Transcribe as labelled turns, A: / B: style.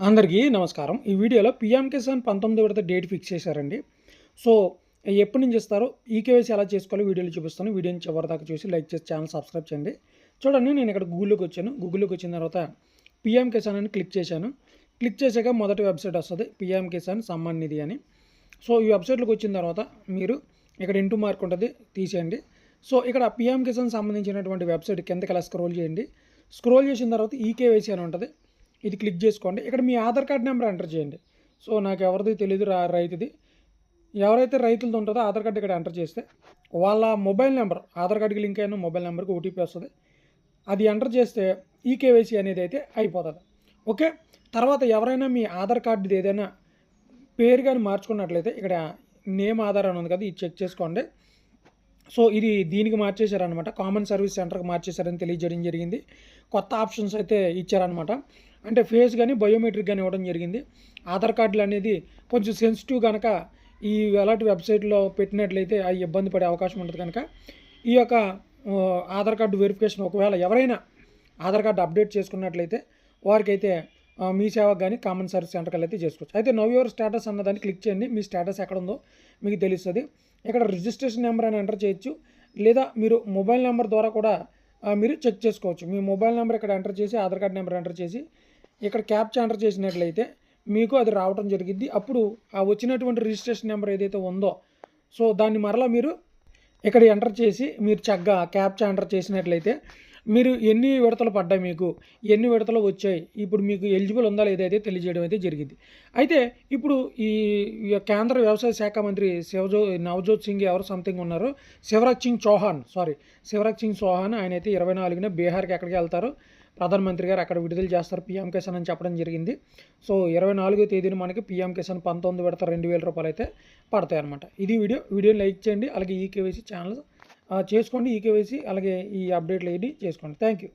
A: అందరికీ నమస్కారం. ఈ వీడియోలో పిఎం కిసాన్ 19 విడత డేట్ ఫిక్స్ చేశారండి. సో, ఎప్పటి నుంచి ఇస్తారో, ఈకేవైసీ ఎలా చేసుకోవాలో వీడియోలో చూపిస్తాను. వీడియోని చివరిదాకా చూసి లైక్ చేసి ఛానల్ సబ్స్క్రైబ్ చేయండి. చూడండి నేను ఇక్కడ గూగుల్‌లోకి వచ్చాను. గూగుల్‌లోకి వచ్చిన తర్వాత పిఎం కిసాన్ అని క్లిక్ చేశాను. క్లిక్ చేశాక మొదటి వెబ్సైట్ వస్తుంది పీఎం కిసాన్ సమ్మాన్ నిధి అని. సో, ఈ వెబ్సైట్‌లోకి వచ్చిన తర్వాత మీరు ఇక్కడ ఇంటూ మార్క్ ఉంటుంది తీసేయండి. సో, ఇక్కడ పిఎం కిసాన్ సంబంధించినటువంటి వెబ్సైట్ కిందకి అలా స్క్రోల్ చేయండి. స్క్రోల్ చేసిన తర్వాత ఈకేవైసీ అని ఉంటుంది ఇది క్లిక్ చేసుకోండి. ఇక్కడ మీ ఆధార్ కార్డ్ నెంబర్ ఎంటర్ చేయండి. సో, నాకు ఎవరిది తెలియదు రా రైతుది. ఎవరైతే రైతులది ఉంటుందో ఆధార్ కార్డు ఇక్కడ ఎంటర్ చేస్తే వాళ్ళ మొబైల్ నెంబర్ ఆధార్ కార్డ్‌కి లింక్ అయిన మొబైల్ నెంబర్‌కి ఓటీపీ వస్తుంది అది ఎంటర్ చేస్తే ఈకేవైసీ అనేది అయితే అయిపోతుంది ఓకే. తర్వాత ఎవరైనా మీ ఆధార్ కార్డ్‌ది ఏదైనా పేరు కానీ మార్చుకున్నట్లయితే ఇక్కడ నేమ్ ఆధార్ అని ఉంది కదా! ఇది చెక్ చేసుకోండి. సో, ఇది దీనికి మార్చేశారనమాట. కామన్ సర్వీస్ సెంటర్‌కి మార్చేశారని తెలియజేయడం జరిగింది. కొత్త ఆప్షన్స్ అయితే ఇచ్చారనమాట. అంటే ఫేస్ కానీ బయోమెట్రిక్ కానీ ఇవ్వడం జరిగింది. ఆధార్ కార్డులు అనేది కొంచెం సెన్సిటివ్ కనుక ఈ ఎలాంటి వెబ్సైట్‌లో పెట్టినట్లయితే అవి ఇబ్బంది పడే అవకాశం ఉంటుంది కనుక ఈ యొక్క ఆధార్ కార్డు వెరిఫికేషన్ ఒకవేళ ఎవరైనా ఆధార్ కార్డు అప్డేట్ చేసుకున్నట్లయితే వారికైతే మీ సేవకు కానీ కామన్ సర్వీస్ సెంటర్‌కెళ్ళైతే చేసుకోవచ్చు. అయితే నవ్ యువర్ స్టేటస్ అన్నదాన్ని క్లిక్ చేయండి. మీ స్టేటస్ ఎక్కడ ఉందో మీకు తెలుస్తుంది ఇక్కడ రిజిస్ట్రేషన్ నెంబర్ అని ఎంటర్ చేయొచ్చు. లేదా మీరు మొబైల్ నెంబర్ ద్వారా కూడా మీరు చెక్ చేసుకోవచ్చు. మీ మొబైల్ నెంబర్ ఇక్కడ ఎంటర్ చేసి ఆధార్ కార్డ్ నెంబర్ ఎంటర్ చేసి ఇక్కడ క్యాప్చా ఎంటర్ చేసినట్లయితే మీకు అది రావటం జరిగింది. అప్పుడు ఆ వచ్చినటువంటి రిజిస్ట్రేషన్ నెంబర్ ఏదైతే ఉందో సో, దాన్ని మరలా మీరు ఇక్కడ ఎంటర్ చేసి మీరు చక్కగా క్యాప్చా ఎంటర్ చేసినట్లయితే మీరు ఎన్ని విడతలు పడ్డాయి మీకు, ఎన్ని విడతలు వచ్చాయి, ఇప్పుడు మీకు ఎలిజిబుల్ ఉందా లేదా అయితే తెలియజేయడం అయితే జరిగింది అయితే ఇప్పుడు ఈ కేంద్ర వ్యవసాయ శాఖ మంత్రి శివజో నవజోత్ సింగ్ ఎవరు సంథింగ్ ఉన్నారు. శివరాజ్ సింగ్ చౌహాన్ సారీ శివరాజ్ సింగ్ చౌహాన్ ఆయన అయితే ఇరవై నాలుగున బీహార్‌కి ఎక్కడికి వెళ్తారు. ప్రధానమంత్రి గారు అక్కడ విడుదల చేస్తారు పీఎం కిసాన్ అని చెప్పడం జరిగింది. సో, 24 తేదీన మనకి పీఎం కిసాన్ పంతొమ్మిది పెడతారు రెండు వేల రూపాయలు అయితే పడతాయన్నమాట. ఇది వీడియో. వీడియోని లైక్ చేయండి. అలాగే ఈకేవైసీ ఛానల్ చేసుకోండి చేసుకోండి. ఈకేవైసీ అలాగే ఈ అప్డేట్‌లు ఏది చేసుకోండి. Thank you.